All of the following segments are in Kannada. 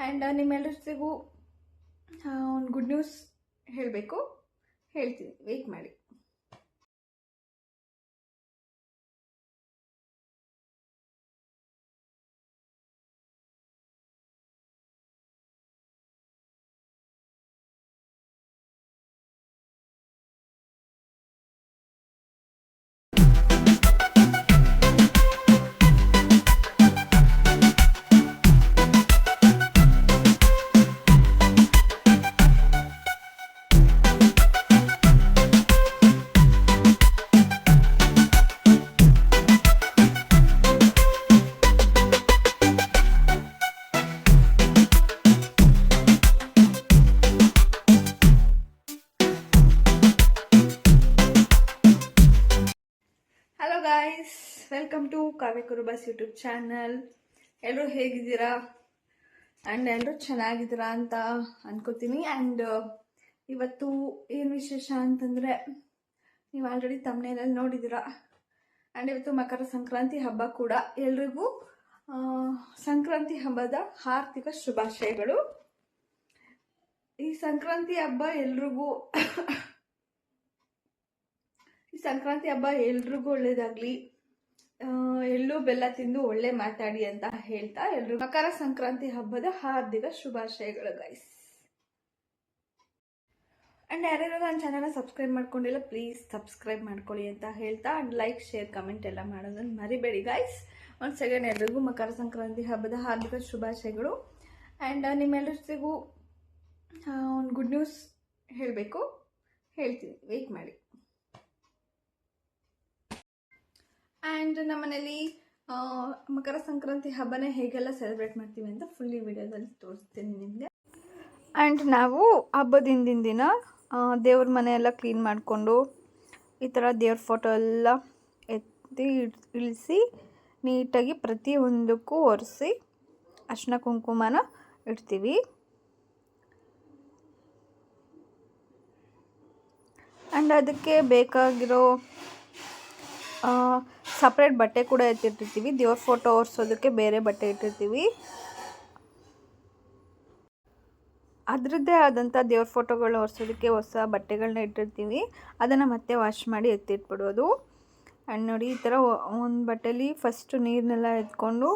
ಆ್ಯಂಡ್ ನಿಮ್ಮೆಲ್ಲರಿಗೂ ಒಂದು ಗುಡ್ ನ್ಯೂಸ್ ಹೇಳಬೇಕು. ಹೇಳ್ತೀನಿ. ವೆಯ್ಟ್ ಮಾಡಿ. Hello guys welcome to Kavya Kurubas YouTube channel ಎಲ್ಲರೂ ಹೇಗಿದ್ದೀರಾ? ಆ್ಯಂಡ್ ಎಲ್ಲರೂ ಚೆನ್ನಾಗಿದ್ದೀರಾ ಅಂತ ಅನ್ಕೋತೀನಿ. ಆ್ಯಂಡ್ ಇವತ್ತು ಏನು ವಿಶೇಷ ಅಂತಂದರೆ, ನೀವು ಆಲ್ರೆಡಿ ತಮ್ಮನೇನಲ್ಲಿ ನೋಡಿದ್ದೀರಾ? ಆ್ಯಂಡ್ ಇವತ್ತು ಮಕರ ಸಂಕ್ರಾಂತಿ ಹಬ್ಬ ಕೂಡ ಎಲ್ರಿಗೂ ಸಂಕ್ರಾಂತಿ ಹಬ್ಬದ ಆರ್ಥಿಕ ಶುಭಾಶಯಗಳು. ಈ ಸಂಕ್ರಾಂತಿ ಹಬ್ಬ ಎಲ್ರಿಗೂ ಈ ಸಂಕ್ರಾಂತಿ ಹಬ್ಬ ಎಲ್ರಿಗೂ ಒಳ್ಳೇದಾಗ್ಲಿ. ಎಳ್ಳು ಬೆಲ್ಲ ತಿಂದು ಒಳ್ಳೆ ಮಾತಾಡಿ ಅಂತ ಹೇಳ್ತಾ ಎಲ್ರು ಮಕರ ಸಂಕ್ರಾಂತಿ ಹಬ್ಬದ ಹಾರ್ದಿಕ ಶುಭಾಶಯಗಳು ಗೈಸ್ ಅಂಡ್ ಯಾರ್ಯಾರು ನನ್ನ ಚಾನಲ್ನ ಸಬ್ಸ್ಕ್ರೈಬ್ ಮಾಡ್ಕೊಂಡಿಲ್ಲ ಪ್ಲೀಸ್ ಸಬ್ಸ್ಕ್ರೈಬ್ ಮಾಡ್ಕೊಳ್ಳಿ ಅಂತ ಹೇಳ್ತಾ ಅಂಡ್ ಲೈಕ್ ಶೇರ್ ಕಮೆಂಟ್ ಎಲ್ಲ ಮಾಡೋದನ್ನು ಮರಿಬೇಡಿ ಗೈಸ್ ಒಂದು ಸೆಕೆಂಡ್ ಎಲ್ರಿಗೂ ಮಕರ ಸಂಕ್ರಾಂತಿ ಹಬ್ಬದ ಹಾರ್ದಿಕ ಶುಭಾಶಯಗಳು. ಆ್ಯಂಡ್ ನಿಮ್ಮೆಲ್ಲರಿಗೂ ಒಂದು ಗುಡ್ ನ್ಯೂಸ್ ಹೇಳಬೇಕು. ಹೇಳ್ತೀನಿ ವೆಯ್ಟ್ ಮಾಡಿ. ಆ್ಯಂಡ್ ನಮ್ಮನೇಲಿ ಮಕರ ಸಂಕ್ರಾಂತಿ ಹಬ್ಬನ ಹೇಗೆಲ್ಲ ಸೆಲೆಬ್ರೇಟ್ ಮಾಡ್ತೀವಿ ಅಂತ ಫುಲ್ಲಿ ವೀಡಿಯೋದಲ್ಲಿ ತೋರಿಸ್ತೀನಿ ನಿಮಗೆ. ಆ್ಯಂಡ್ ನಾವು ಹಬ್ಬದ ಹಿಂದಿನ ದಿನ ದೇವ್ರ ಮನೆಯೆಲ್ಲ ಕ್ಲೀನ್ ಮಾಡಿಕೊಂಡು ಈ ಥರ ದೇವ್ರ ಫೋಟೋ ಎಲ್ಲ ಎತ್ತಿ ಇಳಿಸಿ ನೀಟಾಗಿ ಪ್ರತಿಯೊಂದಕ್ಕೂ ಒರೆಸಿ ಅರ್ಶಿನ ಕುಂಕುಮನ ಇಡ್ತೀವಿ. ಆ್ಯಂಡ್ ಅದಕ್ಕೆ ಬೇಕಾಗಿರೋ ಸಪ್ರೇಟ್ ಬಟ್ಟೆ ಕೂಡ ಎತ್ತಿಟ್ಟಿರ್ತೀವಿ. ದೇವ್ರ ಫೋಟೋ ಒರೆಸೋದಕ್ಕೆ ಬೇರೆ ಬಟ್ಟೆ ಇಟ್ಟಿರ್ತೀವಿ. ಅದರದ್ದೇ ಆದಂಥ ದೇವ್ರ ಫೋಟೋಗಳು ಒರೆಸೋದಕ್ಕೆ ಹೊಸ ಬಟ್ಟೆಗಳನ್ನ ಇಟ್ಟಿರ್ತೀವಿ. ಅದನ್ನು ಮತ್ತೆ ವಾಶ್ ಮಾಡಿ ಎತ್ತಿಟ್ಬಿಡೋದು. ಆ್ಯಂಡ್ ನೋಡಿ ಈ ಥರ ಒಂದು ಬಟ್ಟೆಲಿ ಫಸ್ಟು ನೀರನ್ನೆಲ್ಲ ಎತ್ಕೊಂಡು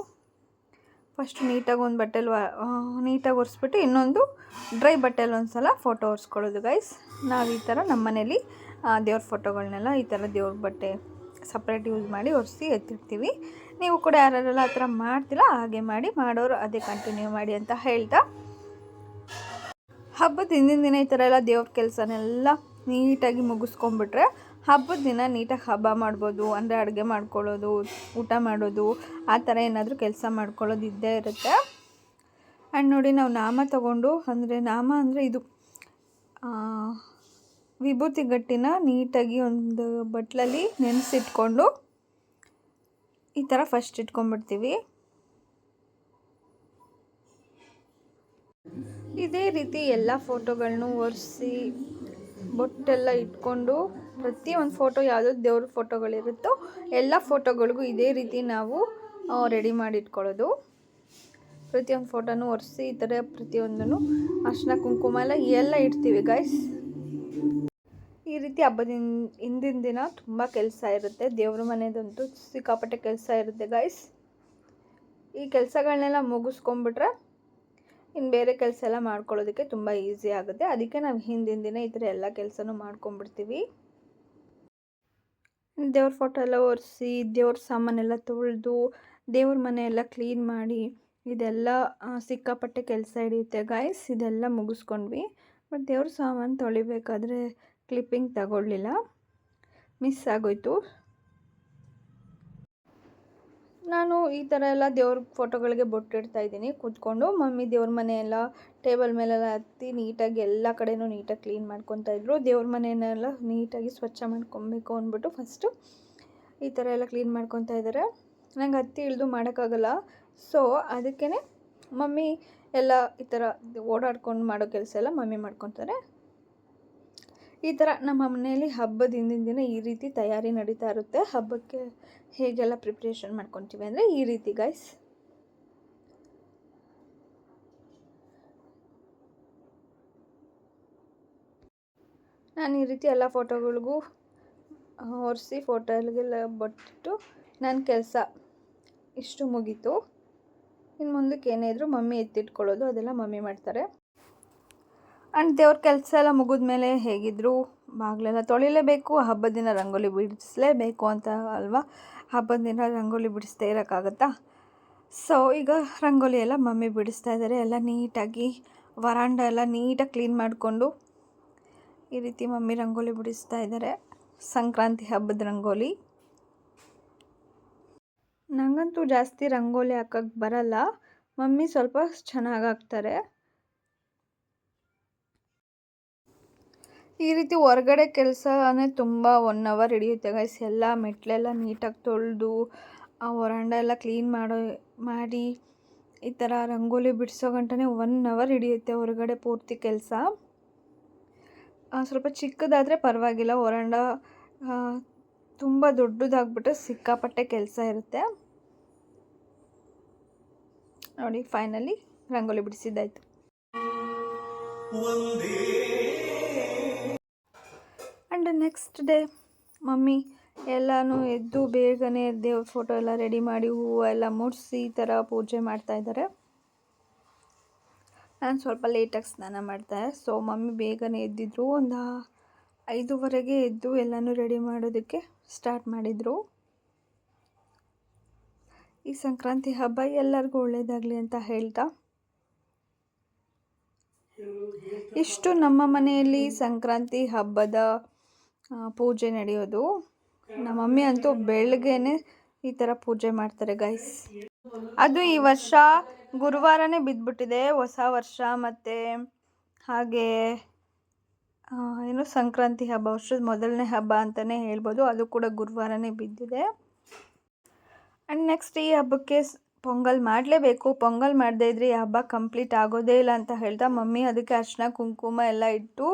ಫಸ್ಟ್ ನೀಟಾಗಿ ಒಂದು ಬಟ್ಟೆಲಿ ನೀಟಾಗಿ ಒರೆಸ್ಬಿಟ್ಟು ಇನ್ನೊಂದು ಡ್ರೈ ಬಟ್ಟೆಲಿ ಒಂದು ಸಲ ಫೋಟೋ ಒರೆಸ್ಕೊಳ್ಳೋದು ಗೈಸ್ ನಾವು ಈ ಥರ ನಮ್ಮ ಮನೇಲಿ ದೇವ್ರ ಫೋಟೋಗಳನ್ನೆಲ್ಲ ಈ ಥರ ದೇವ್ರ ಬಟ್ಟೆ ಸಪ್ರೇಟ್ ಯೂಸ್ ಮಾಡಿ ಒರೆಸಿ ಎತ್ತಿರ್ತೀವಿ. ನೀವು ಕೂಡ ಯಾರೆಲ್ಲ ಆ ಥರ ಮಾಡ್ತಿಲ್ಲ ಹಾಗೆ ಮಾಡಿ, ಮಾಡೋರು ಅದೇ ಕಂಟಿನ್ಯೂ ಮಾಡಿ ಅಂತ ಹೇಳ್ತಾ. ಹಬ್ಬದ ಹಿಂದಿನ ದಿನ ಈ ಥರ ಎಲ್ಲ ದೇವ್ರ ಕೆಲಸನೆಲ್ಲ ನೀಟಾಗಿ ಮುಗಿಸ್ಕೊಂಬಿಟ್ರೆ ಹಬ್ಬದ ದಿನ ನೀಟಾಗಿ ಹಬ್ಬ ಮಾಡ್ಬೋದು, ಅಂದರೆ ಅಡುಗೆ ಮಾಡ್ಕೊಳ್ಳೋದು, ಊಟ ಮಾಡೋದು, ಆ ಥರ ಏನಾದರೂ ಕೆಲಸ ಮಾಡ್ಕೊಳ್ಳೋದು ಇದ್ದೇ ಇರುತ್ತೆ. ಆ್ಯಂಡ್ ನೋಡಿ ನಾವು ನಾಮ ತಗೊಂಡು, ಅಂದರೆ ನಾಮ ಅಂದರೆ ಇದು ವಿಭೂತಿ ಗಟ್ಟಿನ ನೀಟಾಗಿ ಒಂದು ಬಟ್ಲಲ್ಲಿ ನೆನೆಸಿಟ್ಕೊಂಡು ಈ ಥರ ಫಸ್ಟ್ ಇಟ್ಕೊಂಡ್ಬಿಡ್ತೀವಿ ಇದೇ ರೀತಿ ಎಲ್ಲ ಫೋಟೋಗಳನ್ನು ಒರೆಸಿ ಬೊಟ್ಟೆಲ್ಲ ಇಟ್ಕೊಂಡು ಪ್ರತಿಯೊಂದು ಫೋಟೋ ಯಾವುದೋ ದೇವ್ರ ಫೋಟೋಗಳಿರುತ್ತೋ ಎಲ್ಲ ಫೋಟೋಗಳಿಗೂ ಇದೇ ರೀತಿ ನಾವು ರೆಡಿ ಮಾಡಿ ಇಟ್ಕೊಳ್ಳೋದು ಪ್ರತಿಯೊಂದು ಫೋಟೋನು ಒರೆಸಿ ಈ ಥರ ಪ್ರತಿಯೊಂದನ್ನು ಅರ್ಶಿನ ಕುಂಕುಮ ಎಲ್ಲ ಎಲ್ಲ ಇಡ್ತೀವಿ ಗೈಸ್ ಈ ರೀತಿ ಹಬ್ಬದ ಹಿಂದಿನ ದಿನ ತುಂಬ ಕೆಲಸ ಇರುತ್ತೆ. ದೇವ್ರ ಮನೆದಂತೂ ಸಿಕ್ಕಾಪಟ್ಟೆ ಕೆಲಸ ಇರುತ್ತೆ ಗೈಸ್ ಈ ಕೆಲಸಗಳನ್ನೆಲ್ಲ ಮುಗಿಸ್ಕೊಂಬಿಟ್ರೆ ಇನ್ನು ಬೇರೆ ಕೆಲಸ ಎಲ್ಲ ಮಾಡ್ಕೊಳ್ಳೋದಕ್ಕೆ ತುಂಬ ಈಸಿ ಆಗುತ್ತೆ. ಅದಕ್ಕೆ ನಾವು ಹಿಂದಿನ ದಿನ ಈ ಥರ ಎಲ್ಲ ಕೆಲಸನೂ ಮಾಡ್ಕೊಂಬಿಡ್ತೀವಿ. ದೇವ್ರ ಫೋಟೋ ಎಲ್ಲ ಒರೆಸಿ, ದೇವ್ರ ಸಾಮಾನೆಲ್ಲ ತೊಳೆದು, ದೇವ್ರ ಮನೆಯೆಲ್ಲ ಕ್ಲೀನ್ ಮಾಡಿ, ಇದೆಲ್ಲ ಸಿಕ್ಕಾಪಟ್ಟೆ ಕೆಲಸ ಹಿಡಿಯುತ್ತೆ ಗಾಯ್ಸ್ ಇದೆಲ್ಲ ಮುಗಿಸ್ಕೊಂಡ್ವಿ. ಬಟ್ ದೇವ್ರ ಸಾಮಾನು ತೊಳಿಬೇಕಾದ್ರೆ ಕ್ಲಿಪ್ಪಿಂಗ್ ತಗೊಳ್ಳಿಲ್ಲ. ಮಿಸ್ ಆಗೋಯ್ತು. ನಾನು ಈ ಥರ ಎಲ್ಲ ದೇವ್ರ ಫೋಟೋಗಳಿಗೆ ಬೊಟ್ಟಿಡ್ತಾ ಇದ್ದೀನಿ. ಕೂತ್ಕೊಂಡು ಮಮ್ಮಿ ದೇವ್ರ ಮನೆ ಎಲ್ಲ ಟೇಬಲ್ ಮೇಲೆಲ್ಲ ಹತ್ತಿ ನೀಟಾಗಿ ಎಲ್ಲ ಕಡೆನೂ ನೀಟಾಗಿ ಕ್ಲೀನ್ ಮಾಡ್ಕೊತಾ ಇದ್ರು. ದೇವ್ರ ಮನೆಯನ್ನೆಲ್ಲ ನೀಟಾಗಿ ಸ್ವಚ್ಛ ಮಾಡ್ಕೊಬೇಕು ಅಂದ್ಬಿಟ್ಟು ಫಸ್ಟು ಈ ಥರ ಎಲ್ಲ ಕ್ಲೀನ್ ಮಾಡ್ಕೊತಾ ಇದ್ದಾರೆ. ನಂಗೆ ಹತ್ತಿ ಇಳಿದು ಮಾಡೋಕ್ಕಾಗಲ್ಲ. ಸೊ ಅದಕ್ಕೇ ಮಮ್ಮಿ ಎಲ್ಲ ಈ ಥರ ಓಡಾಡ್ಕೊಂಡು ಮಾಡೋ ಕೆಲಸ ಎಲ್ಲ ಮಮ್ಮಿ ಮಾಡ್ಕೊತಾರೆ. ಈ ಥರ ನಮ್ಮ ಮನೆಯಲ್ಲಿ ಹಬ್ಬದ ಹಿಂದಿನ ದಿನ ಈ ರೀತಿ ತಯಾರಿ ನಡೀತಾ ಇರುತ್ತೆ. ಹಬ್ಬಕ್ಕೆ ಹೇಗೆಲ್ಲ ಪ್ರಿಪ್ರೇಷನ್ ಮಾಡ್ಕೊತೀವಿ ಅಂದರೆ ಈ ರೀತಿ ಗೈಸ್ ನಾನು ಈ ರೀತಿ ಎಲ್ಲ ಫೋಟೋಗಳಿಗೂ ಒರೆಸಿ ಫೋಟೋಗಳಿಗೆಲ್ಲ ಬಟ್ಟಿಟ್ಟು ನನ್ನ ಕೆಲಸ ಇಷ್ಟು ಮುಗೀತು. ಇನ್ನು ಮುಂದಕ್ಕೆ ಏನೇ ಇದ್ದರೂ ಮಮ್ಮಿ ಎತ್ತಿಟ್ಕೊಳ್ಳೋದು, ಅದೆಲ್ಲ ಮಮ್ಮಿ ಮಾಡ್ತಾರೆ. ಆ್ಯಂಡ್ ದೇವ್ರ ಕೆಲಸ ಎಲ್ಲ ಮುಗಿದ್ಮೇಲೆ ಹೇಗಿದ್ರು, ಬಾಗಿಲೆಲ್ಲ ತೊಳಿಲೇಬೇಕು, ಹಬ್ಬದ ದಿನ ರಂಗೋಲಿ ಬಿಡಿಸ್ಲೇಬೇಕು ಅಂತ ಅಲ್ವಾ? ಹಬ್ಬದ ದಿನ ರಂಗೋಲಿ ಬಿಡಿಸ್ದೇ ಇರೋಕ್ಕಾಗತ್ತಾ? ಸೊ ಈಗ ರಂಗೋಲಿ ಎಲ್ಲ ಮಮ್ಮಿ ಬಿಡಿಸ್ತಾ ಇದ್ದಾರೆ ಎಲ್ಲ ನೀಟಾಗಿ ವರಾಂಡ ಎಲ್ಲ ನೀಟಾಗಿ ಕ್ಲೀನ್ ಮಾಡಿಕೊಂಡು ಈ ರೀತಿ ಮಮ್ಮಿ ರಂಗೋಲಿ ಬಿಡಿಸ್ತಾ ಇದ್ದಾರೆ ಸಂಕ್ರಾಂತಿ ಹಬ್ಬದ ರಂಗೋಲಿ. ನನಗಂತೂ ಜಾಸ್ತಿ ರಂಗೋಲಿ ಹಾಕಕ್ಕೆ ಬರಲ್ಲ. ಮಮ್ಮಿ ಸ್ವಲ್ಪ ಚೆನ್ನಾಗಿ ಹಾಕ್ತಾರೆ. ಈ ರೀತಿ ಹೊರಗಡೆ ಕೆಲಸನೇ ತುಂಬ ಒನ್ ಅವರ್ ಹಿಡಿಯುತ್ತೆ ಗೈಸ್ ಎಲ್ಲ ಮೆಟ್ಲೆಲ್ಲ ನೀಟಾಗಿ ತೊಳೆದು, ಆ ಹೊರಾಂಡ ಎಲ್ಲ ಕ್ಲೀನ್ ಮಾಡೋ, ಮಾಡಿ, ಈ ಥರ ರಂಗೋಲಿ ಬಿಡಿಸೋ ಗಂಟನೇ ಒನ್ ಅವರ್ ಹಿಡಿಯುತ್ತೆ ಹೊರಗಡೆ ಪೂರ್ತಿ ಕೆಲಸ. ಸ್ವಲ್ಪ ಚಿಕ್ಕದಾದರೆ ಪರವಾಗಿಲ್ಲ, ಹೊರಾಂಡ ತುಂಬ ದೊಡ್ಡದಾಗ್ಬಿಟ್ರೆ ಸಿಕ್ಕಾಪಟ್ಟೆ ಕೆಲಸ ಇರುತ್ತೆ. ನೋಡಿ ಫೈನಲಿ ರಂಗೋಲಿ ಬಿಡಿಸಿದ್ದಾಯ್ತು. ಆ್ಯಂಡ್ ನೆಕ್ಸ್ಟ್ ಡೇ ಮಮ್ಮಿ ಎಲ್ಲನೂ ಎದ್ದು ಬೇಗನೆ ದೇವ್ರ ಫೋಟೋ ಎಲ್ಲ ರೆಡಿ ಮಾಡಿ, ಹೂವು ಎಲ್ಲ ಮುಡಿಸಿ ಈ ಥರ ಪೂಜೆ ಮಾಡ್ತಾ ಇದ್ದಾರೆ ನಾನು ಸ್ವಲ್ಪ ಲೇಟಾಗಿ ಸ್ನಾನ ಮಾಡ್ತಾ ಸೊ ಮಮ್ಮಿ ಬೇಗನೆ ಎದ್ದಿದ್ರು. ಒಂದು ಐದುವರೆಗೆ ಎದ್ದು ಎಲ್ಲನೂ ರೆಡಿ ಮಾಡೋದಕ್ಕೆ ಸ್ಟಾರ್ಟ್ ಮಾಡಿದರು. ಈ ಸಂಕ್ರಾಂತಿ ಹಬ್ಬ ಎಲ್ಲರಿಗೂ ಒಳ್ಳೆಯದಾಗಲಿ ಅಂತ ಹೇಳ್ತಾ. ಇಷ್ಟು ನಮ್ಮ ಮನೆಯಲ್ಲಿ ಸಂಕ್ರಾಂತಿ ಹಬ್ಬದ ಪೂಜೆ ನಡೆಯೋದು. ನಮ್ಮ ಮಮ್ಮಿ ಅಂತೂ ಬೆಳಗ್ಗೆನೆ ಈ ಥರ ಪೂಜೆ ಮಾಡ್ತಾರೆ ಗೈಸ್ ಅದು ಈ ವರ್ಷ ಗುರುವಾರನೇ ಬಿದ್ದುಬಿಟ್ಟಿದೆ, ಹೊಸ ವರ್ಷ ಮತ್ತು ಹಾಗೆ ಏನು ಸಂಕ್ರಾಂತಿ ಹಬ್ಬ, ವರ್ಷದ ಮೊದಲನೇ ಹಬ್ಬ ಅಂತಲೇ ಹೇಳ್ಬೋದು. ಅದು ಕೂಡ ಗುರುವಾರನೇ ಬಿದ್ದಿದೆ. ಆ್ಯಂಡ್ ನೆಕ್ಸ್ಟ್ ಈ ಹಬ್ಬಕ್ಕೆ ಪೊಂಗಲ್ ಮಾಡಲೇಬೇಕು. ಪೊಂಗಲ್ ಮಾಡದೇ ಇದ್ರೆ ಈ ಹಬ್ಬ ಕಂಪ್ಲೀಟ್ ಆಗೋದೇ ಇಲ್ಲ ಅಂತ ಹೇಳ್ತಾ ಮಮ್ಮಿ ಅದಕ್ಕೆ ಅರ್ಶಿನ ಕುಂಕುಮ ಎಲ್ಲ ಇಟ್ಟು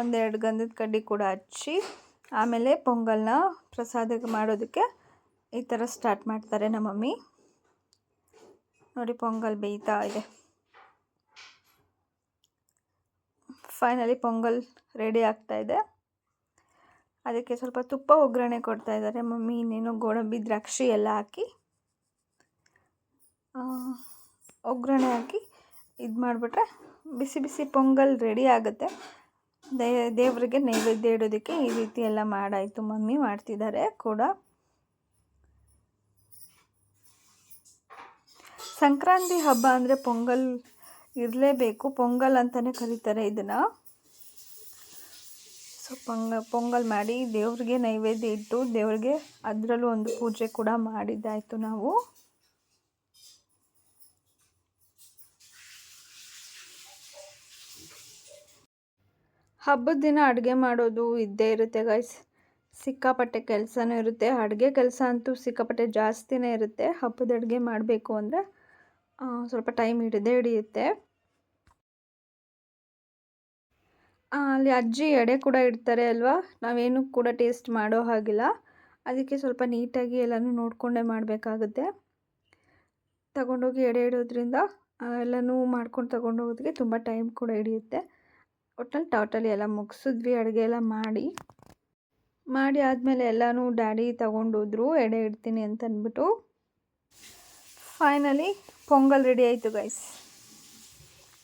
ಒಂದೆರಡು ಗಂಧದ ಕಡ್ಡಿ ಕೂಡ ಹಚ್ಚಿ ಆಮೇಲೆ ಪೊಂಗಲ್ನ ಪ್ರಸಾದಕ್ಕೆ ಮಾಡೋದಕ್ಕೆ ಈ ಥರ ಸ್ಟಾರ್ಟ್ ಮಾಡ್ತಾರೆ ನಮ್ಮ ಮಮ್ಮಿ. ನೋಡಿ ಪೊಂಗಲ್ ಬೇಯ್ತಾ ಇದೆ. ಫೈನಲಿ ಪೊಂಗಲ್ ರೆಡಿ ಆಗ್ತಾ ಇದೆ. ಅದಕ್ಕೆ ಸ್ವಲ್ಪ ತುಪ್ಪ ಒಗ್ಗರಣೆ ಕೊಡ್ತಾ ಇದ್ದಾರೆ. ಮಮ್ಮಿ ಇನ್ನೇನು ಗೋಡಂಬಿ, ದ್ರಾಕ್ಷಿ ಎಲ್ಲ ಹಾಕಿ ಒಗ್ಗರಣೆ ಹಾಕಿ ಇದು ಮಾಡಿಬಿಟ್ರೆ ಬಿಸಿ ಬಿಸಿ ಪೊಂಗಲ್ ರೆಡಿ ಆಗುತ್ತೆ. ದೇವರಿಗೆ ನೈವೇದ್ಯ ಇಡೋದಕ್ಕೆ ಈ ರೀತಿ ಎಲ್ಲ ಮಾಡಾಯಿತು. ಮಮ್ಮಿ ಮಾಡ್ತಿದ್ದಾರೆ ಕೂಡ. ಸಂಕ್ರಾಂತಿ ಹಬ್ಬ ಅಂದರೆ ಪೊಂಗಲ್ ಇರಲೇಬೇಕು. ಪೊಂಗಲ್ ಅಂತಲೇ ಕರೀತಾರೆ ಇದನ್ನು. ಸೊ, ಪೊಂಗ, ಪೊಂಗಲ್ ಮಾಡಿ ದೇವ್ರಿಗೆ ನೈವೇದ್ಯ ಇಟ್ಟು ದೇವ್ರಿಗೆ ಅದರಲ್ಲೂ ಒಂದು ಪೂಜೆ ಕೂಡ ಮಾಡಿದ್ದಾಯಿತು ನಾವು. ಹಬ್ಬದ ದಿನ ಅಡುಗೆ ಮಾಡೋದು ಇದ್ದೇ ಇರುತ್ತೆ ಗೈಸ್ ಸಿಕ್ಕಾಪಟ್ಟೆ ಕೆಲಸನೂ ಇರುತ್ತೆ. ಅಡುಗೆ ಕೆಲಸ ಅಂತೂ ಸಿಕ್ಕಾಪಟ್ಟೆ ಜಾಸ್ತಿನೇ ಇರುತ್ತೆ. ಹಬ್ಬದ ಅಡುಗೆ ಮಾಡಬೇಕು ಅಂದರೆ ಸ್ವಲ್ಪ ಟೈಮ್ ಹಿಡಿದೇ ಹಿಡಿಯುತ್ತೆ. ಅಲ್ಲಿ ಅಜ್ಜಿ ಎಡೆ ಕೂಡ ಇಡ್ತಾರೆ ಅಲ್ವಾ? ನಾವೇನು ಕೂಡ ಟೇಸ್ಟ್ ಮಾಡೋ ಹಾಗಿಲ್ಲ. ಅದಕ್ಕೆ ಸ್ವಲ್ಪ ನೀಟಾಗಿ ಎಲ್ಲನೂ ನೋಡಿಕೊಂಡೇ ಮಾಡಬೇಕಾಗುತ್ತೆ. ತಗೊಂಡೋಗಿ ಎಡೆ ಇಡೋದ್ರಿಂದ ಎಲ್ಲನೂ ಮಾಡ್ಕೊಂಡು ತಗೊಂಡೋಗೋದಕ್ಕೆ ತುಂಬ ಟೈಮ್ ಕೂಡ ಹಿಡಿಯುತ್ತೆ. ಒಟ್ಟಲ್ಲಿ ಟೋಟಲಿ ಎಲ್ಲ ಮುಗಿಸಿದ್ವಿ, ಅಡುಗೆ ಎಲ್ಲ ಮಾಡಿ. ಮಾಡಿ ಆದಮೇಲೆ ಎಲ್ಲನೂ ಡ್ಯಾಡಿ ತೊಗೊಂಡೋದ್ರು, ಎಡೆ ಇಡ್ತೀನಿ ಅಂತ ಅಂದ್ಬಿಟ್ಟು ಫೈನಲಿ ಪೊಂಗಲ್ ರೆಡಿ ಆಯಿತು ಗೈಸ್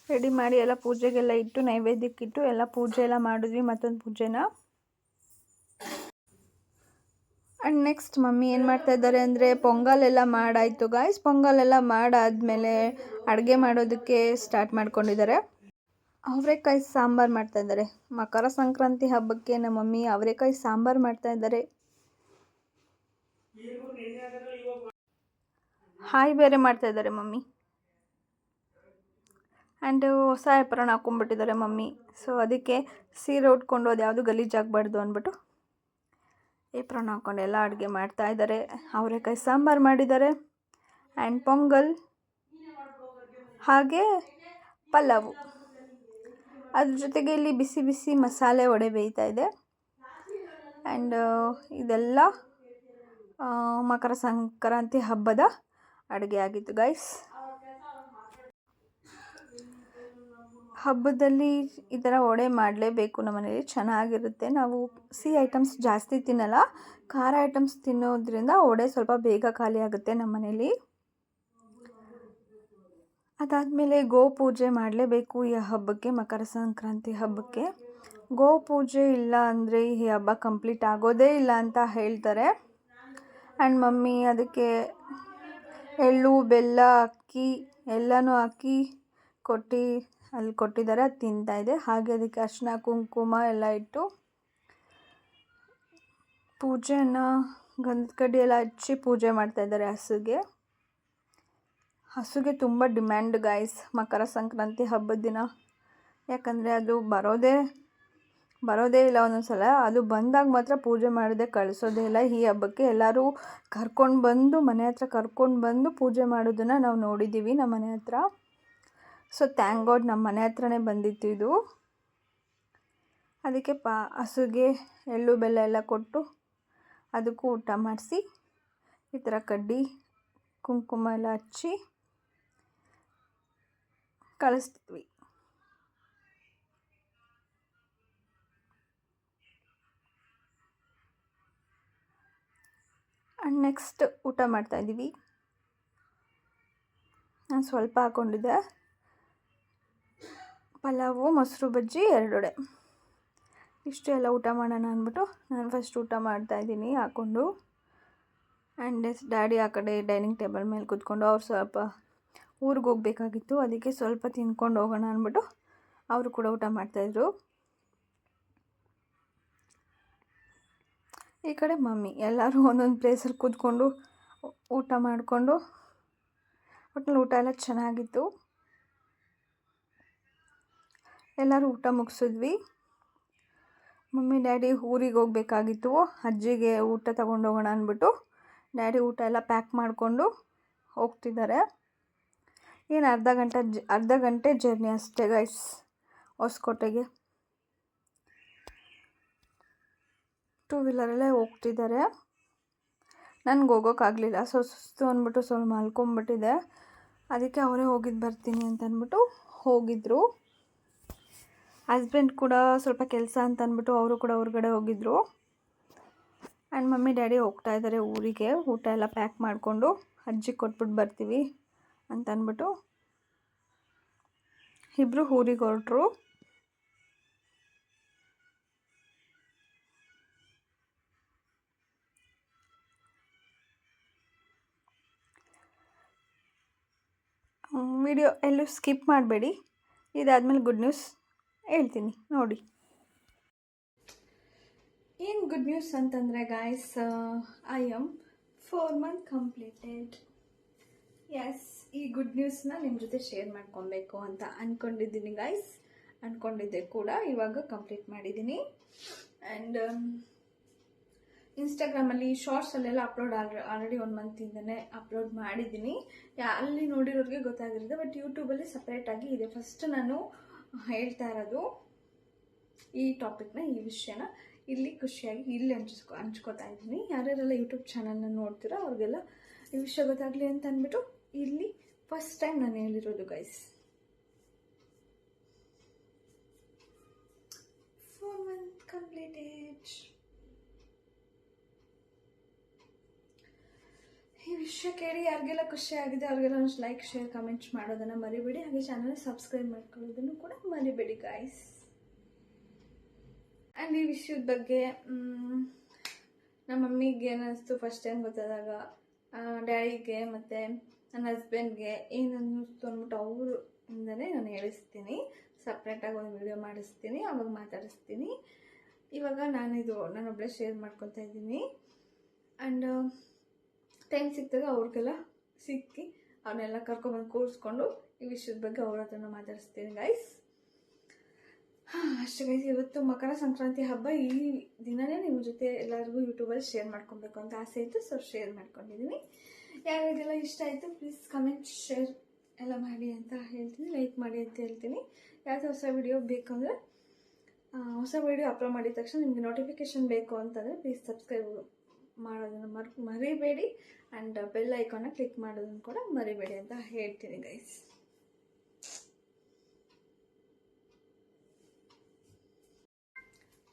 ರೆಡಿ ಮಾಡಿ ಎಲ್ಲ ಪೂಜೆಗೆಲ್ಲ ಇಟ್ಟು, ನೈವೇದ್ಯಕ್ಕಿಟ್ಟು ಎಲ್ಲ ಪೂಜೆ ಎಲ್ಲ ಮಾಡಿದ್ವಿ ಮತ್ತೊಂದು ಪೂಜೆನ. ಆ್ಯಂಡ್ ನೆಕ್ಸ್ಟ್ ಮಮ್ಮಿ ಏನು ಮಾಡ್ತಾ ಇದ್ದಾರೆ ಅಂದರೆ ಪೊಂಗಲ್ ಎಲ್ಲ ಮಾಡಾಯಿತು ಗಾಯ್ಸ್ ಪೊಂಗಲ್ ಎಲ್ಲ ಮಾಡಾದಮೇಲೆ ಅಡುಗೆ ಮಾಡೋದಕ್ಕೆ ಸ್ಟಾರ್ಟ್ ಮಾಡ್ಕೊಂಡಿದ್ದಾರೆ. ಅವರೆಕಾಯಿ ಸಾಂಬಾರು ಮಾಡ್ತಾ ಇದ್ದಾರೆ. ಮಕರ ಸಂಕ್ರಾಂತಿ ಹಬ್ಬಕ್ಕೆ ನಮ್ಮ ಮಮ್ಮಿ ಅವರೆಕಾಯಿ ಸಾಂಬಾರು ಮಾಡ್ತಾ ಇದ್ದಾರೆ. ಹಾಯ್ ಬೇರೆ ಮಾಡ್ತಾ ಇದ್ದಾರೆ ಮಮ್ಮಿ. ಆ್ಯಂಡ್ ಹೊಸ ಎಪ್ರನ್ ಹಾಕೊಂಡ್ಬಿಟ್ಟಿದ್ದಾರೆ ಮಮ್ಮಿ. ಸೊ ಅದಕ್ಕೆ ಸೀರೆ ಉಟ್ಕೊಂಡು ಅದು ಯಾವುದು ಗಲೀಜಾಗಬಾರ್ದು ಅಂದ್ಬಿಟ್ಟು ಏಪ್ರನ್ ಹಾಕ್ಕೊಂಡು ಎಲ್ಲ ಅಡುಗೆ ಮಾಡ್ತಾ ಇದ್ದಾರೆ. ಅವರೆಕಾಯಿ ಸಾಂಬಾರು ಮಾಡಿದ್ದಾರೆ. ಆ್ಯಂಡ್ ಪೊಂಗಲ್ ಹಾಗೆ ಪಲಾವು ಅದ್ರ ಜೊತೆಗೆ ಇಲ್ಲಿ ಬಿಸಿ ಬಿಸಿ ಮಸಾಲೆ ವಡೆ ಬೇಯ್ತಾ ಇದೆ. ಆ್ಯಂಡ್ ಇದೆಲ್ಲ ಮಕರ ಸಂಕ್ರಾಂತಿ ಹಬ್ಬದ ಅಡುಗೆ ಆಗಿತ್ತು ಗೈಸ್ ಹಬ್ಬದಲ್ಲಿ ಈ ಥರ ವಡೆ ಮಾಡಲೇಬೇಕು ನಮ್ಮ ಮನೇಲಿ ಚೆನ್ನಾಗಿರುತ್ತೆ. ನಾವು ಸಿಹಿ ಐಟಮ್ಸ್ ಜಾಸ್ತಿ ತಿನ್ನಲ್ಲ. ಖಾರ ಐಟಮ್ಸ್ ತಿನ್ನೋದ್ರಿಂದ ವಡೆ ಸ್ವಲ್ಪ ಬೇಗ ಖಾಲಿ ಆಗುತ್ತೆ ನಮ್ಮ ಮನೇಲಿ ಅದಾದಮೇಲೆ ಗೋ ಪೂಜೆ ಮಾಡಲೇಬೇಕು ಈ ಹಬ್ಬಕ್ಕೆ, ಮಕರ ಸಂಕ್ರಾಂತಿ ಹಬ್ಬಕ್ಕೆ. ಗೋ ಪೂಜೆ ಇಲ್ಲ ಅಂದರೆ ಈ ಹಬ್ಬ ಕಂಪ್ಲೀಟ್ ಆಗೋದೇ ಇಲ್ಲ ಅಂತ ಹೇಳ್ತಾರೆ. ಆ್ಯಂಡ್ ಮಮ್ಮಿ ಅದಕ್ಕೆ ಎಳ್ಳು, ಬೆಲ್ಲ ಅಕ್ಕಿ ಎಲ್ಲನೂ ಹಾಕಿ ಕೊಟ್ಟು, ಅಲ್ಲಿ ಕೊಟ್ಟಿದ್ದಾರೆ, ಅದು ತಿಂತಾಯಿದೆ ಹಾಗೆ ಅದಕ್ಕೆ ಅರ್ಶಿನ ಕುಂಕುಮ ಎಲ್ಲ ಇಟ್ಟು ಪೂಜೆನ ಗಂಧದ ಎಲ್ಲ ಹಚ್ಚಿ ಪೂಜೆ ಮಾಡ್ತಾಯಿದ್ದಾರೆ ಹಸುಗೆ. ಹಸುಗೆ ತುಂಬ ಡಿಮ್ಯಾಂಡ್ ಗಾಯ್ಸ್ ಮಕರ ಸಂಕ್ರಾಂತಿ ಹಬ್ಬದ ದಿನ. ಯಾಕಂದರೆ ಅದು ಬರೋದೇ ಬರೋದೇ ಇಲ್ಲ ಒಂದೊಂದು ಸಲ ಅದು ಬಂದಾಗ ಮಾತ್ರ ಪೂಜೆ ಮಾಡದೆ, ಕಳಿಸೋದೇ ಇಲ್ಲ. ಈ ಹಬ್ಬಕ್ಕೆ ಎಲ್ಲರೂ ಕರ್ಕೊಂಡು ಬಂದು, ಮನೆ ಹತ್ರ ಕರ್ಕೊಂಡು ಬಂದು ಪೂಜೆ ಮಾಡೋದನ್ನು ನಾವು ನೋಡಿದ್ದೀವಿ ನಮ್ಮ ಮನೆ ಹತ್ರ. ಸೊ ಥ್ಯಾಂಕ್ ಗಾಡ್ ನಮ್ಮ ಮನೆ ಹತ್ರನೇ ಬಂದಿತ್ತು ಇದು. ಅದಕ್ಕೆ ಪಾ, ಹಸುಗೆ ಎಳ್ಳು, ಬೆಲ್ಲ ಎಲ್ಲ ಕೊಟ್ಟು ಅದಕ್ಕೂ ಊಟ ಮಾಡಿಸಿ, ಈ ಥರ ಕಡ್ಡಿ, ಕುಂಕುಮ ಎಲ್ಲ ಹಚ್ಚಿ ಕಳಿಸ್ತಿದ್ವಿ ಆ್ಯಂಡ್ ನೆಕ್ಸ್ಟ್ ಊಟ ಮಾಡ್ತಾಯಿದ್ದೀವಿ ನಾನು ಸ್ವಲ್ಪ ಹಾಕ್ಕೊಂಡಿದ್ದೆ ಪಲಾವು, ಮೊಸರು ಬಜ್ಜಿ ಎರಡೊಡೆ ಇಷ್ಟು ಎಲ್ಲ ಊಟ ಮಾಡೋಣ ಅಂದ್ಬಿಟ್ಟು ನಾನು ಫಸ್ಟ್ ಊಟ ಮಾಡ್ತಾಯಿದ್ದೀನಿ ಹಾಕ್ಕೊಂಡು. ಆ್ಯಂಡ್ ಡ್ಯಾಡಿ ಆ ಕಡೆ ಡೈನಿಂಗ್ ಟೇಬಲ್ ಮೇಲೆ ಕೂತ್ಕೊಂಡು, ಅವ್ರು ಸ್ವಲ್ಪ ಊರಿಗೆ ಹೋಗ್ಬೇಕಾಗಿತ್ತು ಅದಕ್ಕೆ ಸ್ವಲ್ಪ ತಿನ್ಕೊಂಡು ಹೋಗೋಣ ಅಂದ್ಬಿಟ್ಟು ಅವರು ಕೂಡ ಊಟ ಮಾಡ್ತಾಯಿದ್ರು. ಈ ಕಡೆ ಮಮ್ಮಿ, ಎಲ್ಲರೂ ಒಂದೊಂದು ಪ್ಲೇಸಲ್ಲಿ ಕೂತ್ಕೊಂಡು ಊಟ ಮಾಡಿಕೊಂಡು ಒಟ್ಟಿನಲ್ಲಿ ಊಟ ಎಲ್ಲ ಚೆನ್ನಾಗಿತ್ತು. ಎಲ್ಲರೂ ಊಟ ಮುಗಿಸಿದ್ವಿ. ಮಮ್ಮಿ, ಡ್ಯಾಡಿ ಊರಿಗೆ ಹೋಗಬೇಕಾಗಿತ್ತು. ಅಜ್ಜಿಗೆ ಊಟ ತೊಗೊಂಡೋಗೋಣ ಅಂದ್ಬಿಟ್ಟು ಡ್ಯಾಡಿ ಊಟ ಎಲ್ಲ ಪ್ಯಾಕ್ ಮಾಡಿಕೊಂಡು ಹೋಗ್ತಿದ್ದಾರೆ. ಏನು ಅರ್ಧ ಗಂಟೆ ಅರ್ಧ ಗಂಟೆ ಜರ್ನಿ ಅಷ್ಟೇ ಗೈಸ್ ಹೊಸಕೋಟೆಗೆ. ಟೂ ವೀಲರಲ್ಲೇ ಹೋಗ್ತಿದ್ದಾರೆ. ನನಗೆ ಹೋಗೋಕ್ಕಾಗಲಿಲ್ಲ ಸೊ ಸುಸ್ತು ಅಂದ್ಬಿಟ್ಟು ಸ್ವಲ್ಪ ಮಲ್ಕೊಂಬಿಟ್ಟಿದೆ. ಅದಕ್ಕೆ ಅವರೇ ಹೋಗಿದ್ದು ಬರ್ತೀನಿ ಅಂತ ಅಂದ್ಬಿಟ್ಟು ಹೋಗಿದ್ದರು ಹಸ್ಬೆಂಡ್ ಕೂಡ ಸ್ವಲ್ಪ ಕೆಲಸ ಅಂತ ಅಂದ್ಬಿಟ್ಟು ಅವರು ಕೂಡ ಹೊರಗಡೆ ಹೋಗಿದ್ದರು ಆ್ಯಂಡ್ ಮಮ್ಮಿ ಡ್ಯಾಡಿ ಹೋಗ್ತಾ ಇದ್ದಾರೆ ಊರಿಗೆ. ಊಟ ಎಲ್ಲ ಪ್ಯಾಕ್ ಮಾಡಿಕೊಂಡು ಅಜ್ಜಿಗೆ ಕೊಟ್ಬಿಟ್ಟು ಬರ್ತೀವಿ. ಅಂತ ಅಂದ್ಬಿಟ್ಟು ಇಬ್ಬರು ಊರಿಗೆ ಹೊರಟ್ರು ವಿಡಿಯೋ ಎಲ್ಲೂ ಸ್ಕಿಪ್ ಮಾಡಬೇಡಿ. ಇದಾದಮೇಲೆ ಗುಡ್ ನ್ಯೂಸ್ ಹೇಳ್ತೀನಿ, ನೋಡಿ. ಏನು ಗುಡ್ ನ್ಯೂಸ್ ಅಂತಂದರೆ guys I'm four month completed yes ಈ ಗುಡ್ ನ್ಯೂಸ್ನ ನಿಮ್ಮ ಜೊತೆ ಶೇರ್ ಮಾಡ್ಕೊಬೇಕು ಅಂತ ಅಂದ್ಕೊಂಡಿದ್ದೀನಿ ಗೈಸ್ ಅಂದ್ಕೊಂಡಿದ್ದೆ ಕೂಡ, ಇವಾಗ ಕಂಪ್ಲೀಟ್ ಮಾಡಿದ್ದೀನಿ. ಆ್ಯಂಡ್ ಇನ್ಸ್ಟಾಗ್ರಾಮಲ್ಲಿ ಶಾರ್ಟ್ಸಲ್ಲೆಲ್ಲ ಅಪ್ಲೋಡ್ ಆಲ್ ಆಲ್ರೆಡಿ ಒಂದು ಮಂತಿಂದನೇ ಅಪ್ಲೋಡ್ ಮಾಡಿದ್ದೀನಿ. ಅಲ್ಲಿ ನೋಡಿರೋರಿಗೆ ಗೊತ್ತಾಗಿರುತ್ತೆ ಬಟ್ ಯೂಟ್ಯೂಬಲ್ಲಿ ಸಪ್ರೇಟಾಗಿ ಇದೆ. ಫಸ್ಟ್ ನಾನು ಹೇಳ್ತಾ ಇರೋದು ಈ ಟಾಪಿಕ್ನ ಈ ವಿಷಯನ ಇಲ್ಲಿ ಖುಷಿಯಾಗಿ ಇಲ್ಲಿ ಹಂಚಿಸ್ಕೊ ಹಂಚ್ಕೋತಾ ಇದ್ದೀನಿ. ಯಾರ್ಯಾರೆಲ್ಲ ಯೂಟ್ಯೂಬ್ ಚಾನಲ್ನ ನೋಡ್ತೀರೋ ಅವ್ರಿಗೆಲ್ಲ ಈ ವಿಷಯ ಗೊತ್ತಾಗಲಿ ಅಂತ ಅಂದ್ಬಿಟ್ಟು ಇಲ್ಲಿ ಫಸ್ಟ್ ಟೈಮ್ ನಾನು ಹೇಳಿರೋದು ಗೈಸ್ ಫೋರ್ ಮಂತ್ ಕಂಪ್ಲೀಟೆಡ್ ಈ ವಿಷಯ ಕೇಳಿ ಯಾರಿಗೆಲ್ಲ ಖುಷಿ ಆಗಿದೆ, ಅವ್ರಿಗೆಲ್ಲ ಒಂದು ಲೈಕ್ ಶೇರ್ ಕಮೆಂಟ್ ಮಾಡೋದನ್ನು ಮರಿಬೇಡಿ. ಹಾಗೆ ಚಾನಲ್ ಸಬ್ಸ್ಕ್ರೈಬ್ ಮಾಡ್ಕೊಳ್ಳೋದನ್ನು ಕೂಡ ಮರಿಬೇಡಿ ಗಾಯ್ಸ್ ಆ್ಯಂಡ್ ಈ ವಿಷಯದ ಬಗ್ಗೆ ನಮ್ಮ ಮಮ್ಮಿಗೆ ಏನಿಸ್ತು ಫಸ್ಟ್ ಟೈಮ್ ಗೊತ್ತಾದಾಗ ಡ್ಯಾಡಿಗೆ ಮತ್ತು ನನ್ನ ಹಸ್ಬೆಂಡ್ಗೆ ಏನು ಅಂದ್ಬಿಟ್ಟು ಅವರು ನಾನು ಹೇಳಿಸ್ತೀನಿ. ಸಪ್ರೇಟಾಗಿ ಒಂದು ವಿಡಿಯೋ ಮಾಡಿಸ್ತೀನಿ, ಅವಾಗ ಮಾತಾಡಿಸ್ತೀನಿ. ಇವಾಗ ನಾನಿದು ನಾನೊಬ್ಬಳೇ ಶೇರ್ ಮಾಡ್ಕೊತಾ ಇದ್ದೀನಿ. ಆ್ಯಂಡ್ ಟೈಮ್ ಸಿಕ್ಕಿದಾಗ ಅವ್ರಿಗೆಲ್ಲ ಸಿಕ್ಕಿ ಅವನ್ನೆಲ್ಲ ಕರ್ಕೊಂಬಂದು ಕೂರಿಸ್ಕೊಂಡು ಈ ವಿಷಯದ ಬಗ್ಗೆ ಅವ್ರ ಹತ್ರನೂ ಮಾತಾಡಿಸ್ತೀನಿ ಗೈಸ್ ಅಷ್ಟೇ ಗೈಸ್ ಇವತ್ತು ಮಕರ ಸಂಕ್ರಾಂತಿ ಹಬ್ಬ. ಈ ದಿನನೇ ನಿಮ್ಮ ಜೊತೆ ಎಲ್ಲರಿಗೂ ಯೂಟ್ಯೂಬಲ್ಲಿ ಶೇರ್ ಮಾಡ್ಕೊಬೇಕು ಅಂತ ಆಸೆ ಇತ್ತು ಸೊ ಶೇರ್ ಮಾಡ್ಕೊಂಡಿದ್ದೀನಿ ಯಾರಿಗೆಲ್ಲ ಇಷ್ಟ ಆಯಿತು ಪ್ಲೀಸ್ ಕಮೆಂಟ್ ಶೇರ್ ಎಲ್ಲ ಮಾಡಿ ಅಂತ ಹೇಳ್ತೀನಿ. ಲೈಕ್ ಮಾಡಿ ಅಂತ ಹೇಳ್ತೀನಿ. ಯಾವುದೇ ಹೊಸ ವಿಡಿಯೋ ಬೇಕು ಹೊಸ ವಿಡಿಯೋ ಅಪ್ಲೋಡ್ ಮಾಡಿದ ತಕ್ಷಣ ನಿಮಗೆ ನೋಟಿಫಿಕೇಶನ್ ಬೇಕು ಅಂತಂದರೆ ಪ್ಲೀಸ್ ಸಬ್ಸ್ಕ್ರೈಬ್ ಮಾಡೋದನ್ನು ಮರ್, ಮರಿಬೇಡಿ. ಆ್ಯಂಡ್ ಬೆಲ್ ಐಕಾನ ಕ್ಲಿಕ್ ಮಾಡೋದನ್ನು ಕೂಡ ಮರಿಬೇಡಿ ಅಂತ ಹೇಳ್ತೀನಿ ಗೈಸ್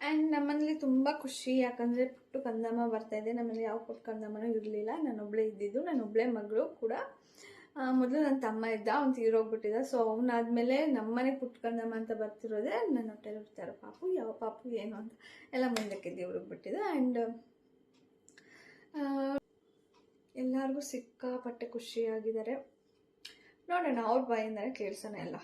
ಆ್ಯಂಡ್ ನಮ್ಮನೇಲಿ ತುಂಬ ಖುಷಿ. ಯಾಕಂದರೆ ಪುಟ್ಟು ಕಂದಮ್ಮ ಬರ್ತಾ ಇದೆ. ನಮ್ಮಲ್ಲಿ ಯಾವ ಪುಟ್ಟು ಕಂದಮ್ಮನೂ ಇರಲಿಲ್ಲ. ನಾನೊಬ್ಬಳೇ ಇದ್ದಿದ್ದು. ನಾನೊಬ್ಬಳೇ ಮಗಳು ಕೂಡ. ಮೊದಲು ನನ್ನ ತಮ್ಮ ಇದ್ದ. ಅವ್ನು ತೀರೋಗ್ಬಿಟ್ಟಿದ್ದ. ಸೊ ಅವನಾದ್ಮೇಲೆ ನಮ್ಮನೆ ಪುಟ್ಟು ಕಂದಮ್ಮ ಅಂತ ಬರ್ತಿರೋದೇ ನನ್ನ ಹೊಟ್ಟೆಲಿ ಇರ್ತಾರೆ ಪಾಪು. ಯಾವ ಪಾಪು, ಏನು ಅಂತ ಎಲ್ಲ ಮುಂದಕ್ಕೆ ದೇವ್ರಿಗೆ ಬಿಟ್ಟಿದೆ ಆ್ಯಂಡ್ ಎಲ್ಲರಿಗೂ ಸಿಕ್ಕಾಪಟ್ಟೆ ಖುಷಿಯಾಗಿದ್ದಾರೆ. ನೋಡೋಣ, ಅವ್ರ ಬಾಯಿಂದಲೇ ಕೇಳಿಸೋಣ ಎಲ್ಲ.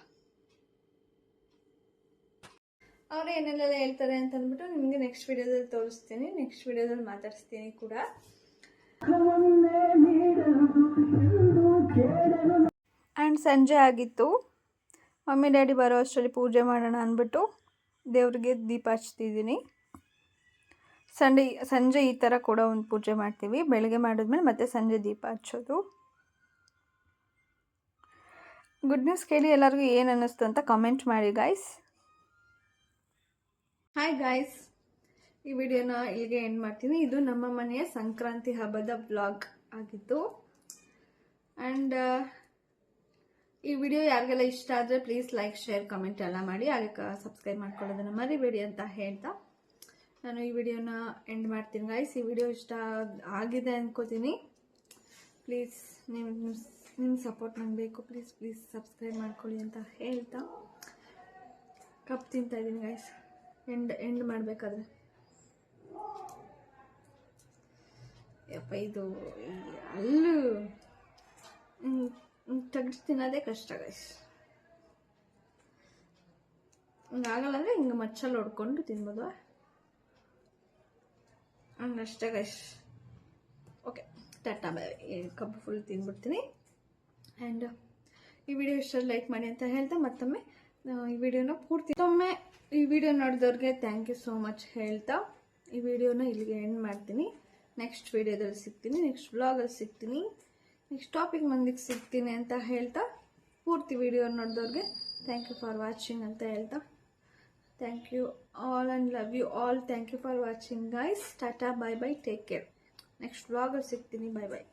ಅವ್ರು ಏನೆಲ್ಲ ಹೇಳ್ತಾರೆ ಅಂತ ಅಂದ್ಬಿಟ್ಟು ನಿಮಗೆ ನೆಕ್ಸ್ಟ್ ವಿಡಿಯೋದಲ್ಲಿ ತೋರಿಸ್ತೀನಿ. ನೆಕ್ಸ್ಟ್ ವಿಡಿಯೋದಲ್ಲಿ ಮಾತಾಡಿಸ್ತೀನಿ ಕೂಡ. ಆ್ಯಂಡ್ ಸಂಜೆ ಆಗಿತ್ತು. ಮಮ್ಮಿ, ಡ್ಯಾಡಿ ಬರೋ ಅಷ್ಟರಲ್ಲಿ ಪೂಜೆ ಮಾಡೋಣ ಅಂದ್ಬಿಟ್ಟು ದೇವ್ರಿಗೆ ದೀಪ ಹಚ್ತಿದ್ದೀನಿ. ಸಂಡೆ, ಸಂಜೆ ಈ ಥರ ಕೂಡ ಒಂದು ಪೂಜೆ ಮಾಡ್ತೀವಿ. ಬೆಳಗ್ಗೆ ಮಾಡಿದ್ಮೇಲೆ ಮತ್ತೆ ಸಂಜೆ ದೀಪ ಹಚ್ಚೋದು. ಗುಡ್ ನ್ಯೂಸ್ ಕೇಳಿ ಎಲ್ಲರಿಗೂ ಏನು ಅನ್ನಿಸ್ತು ಅಂತ ಕಮೆಂಟ್ ಮಾಡಿ ಗಾಯ್ಸ್ ಹಾಯ್ ಗಾಯ್ಸ್ ಈ ವಿಡಿಯೋನ ಇಲ್ಲಿಗೆ ಎಂಡ್ ಮಾಡ್ತೀನಿ. ಇದು ನಮ್ಮ ಮನೆಯ ಸಂಕ್ರಾಂತಿ ಹಬ್ಬದ ಬ್ಲಾಗ್ ಆಗಿತ್ತು ಆ್ಯಂಡ್ ಈ ವಿಡಿಯೋ ಯಾರಿಗೆಲ್ಲ ಇಷ್ಟ ಆದರೆ ಪ್ಲೀಸ್ ಲೈಕ್ ಶೇರ್ ಕಮೆಂಟ್ ಎಲ್ಲ ಮಾಡಿ. ಹಾಗೆ ಸಬ್ಸ್ಕ್ರೈಬ್ ಮಾಡ್ಕೊಳ್ಳೋದನ್ನು ಮರಿಬೇಡಿ ಅಂತ ಹೇಳ್ತಾ. ನಾನು ಈ ವಿಡಿಯೋನ ಎಂಡ್ ಮಾಡ್ತೀನಿ ಗಾಯ್ಸ್ ಈ ವಿಡಿಯೋ ಇಷ್ಟ ಆಗಿದೆ ಅನ್ಕೋತೀನಿ. ಪ್ಲೀಸ್ ನಿಮ್ಮ ನಿಮ್ಮ ಸಪೋರ್ಟ್ ನಂಗೆ ಬೇಕು. ಪ್ಲೀಸ್ ಪ್ಲೀಸ್ ಸಬ್ಸ್ಕ್ರೈಬ್ ಮಾಡ್ಕೊಳ್ಳಿ ಅಂತ ಹೇಳ್ತಾ. ಕಪ್ ತಿಂತಾ ಇದ್ದೀನಿ ಗಾಯ್ಸ್ ಎಂಡ್ ಎಂಡ್ ಮಾಡಬೇಕಾದ್ರೆ. ಯಪ್ಪ, ಇದು ಅಲ್ಲೂ ತೆಗ್ದು ತಿನ್ನೋದೇ ಕಷ್ಟ ಗೈಸ್ ಹಿಂಗಾಗಲ್ಲ ಅಂದರೆ ಹಿಂಗೆ ಮಚ್ಚಲ್ಲಿ ಹೊಡ್ಕೊಂಡು ತಿನ್ಬೋದು ಹಂಗಷ್ಟೇ ಗೈಸ್ ಓಕೆ ಟಾಟಾ ಬೈ ಕಬ್ಬು ಫುಲ್ ತಿನ್ಬಿಡ್ತೀನಿ ಆ್ಯಂಡ್ ಈ ವಿಡಿಯೋ ಇಷ್ಟ ಲೈಕ್ ಮಾಡಿ ಅಂತ ಹೇಳ್ತಾ ಮತ್ತೊಮ್ಮೆ ಈ ವಿಡಿಯೋನ ಪೂರ್ತಿ ಮತ್ತೊಮ್ಮೆ ಈ ವಿಡಿಯೋ ನೋಡಿದವ್ರಿಗೆ ಥ್ಯಾಂಕ್ ಯು ಸೋ ಮಚ್ ಹೇಳ್ತಾ, ಈ ವಿಡಿಯೋನ ಇಲ್ಲಿಗೆ ಎಂಡ್ ಮಾಡ್ತೀನಿ. ನೆಕ್ಸ್ಟ್ ವಿಡಿಯೋದಲ್ಲಿ ಸಿಗ್ತೀನಿ ನೆಕ್ಸ್ಟ್ ಬ್ಲಾಗಲ್ಲಿ ಸಿಗ್ತೀನಿ ನೆಕ್ಸ್ಟ್ ಟಾಪಿಕ್ ಮಂದಿಗೆ ಸಿಗ್ತೀನಿ ಅಂತ ಹೇಳ್ತಾ, ಪೂರ್ತಿ ವಿಡಿಯೋ ನೋಡಿದವ್ರಿಗೆ ಥ್ಯಾಂಕ್ ಯು ಫಾರ್ ವಾಚಿಂಗ್ ಅಂತ ಹೇಳ್ತಾ. Thank you all and love you all thank you for watching guys tata bye bye take care next ಬ್ಲಾಗಲ್ಲಿ ಸಿಗ್ತೀನಿ. Bye bye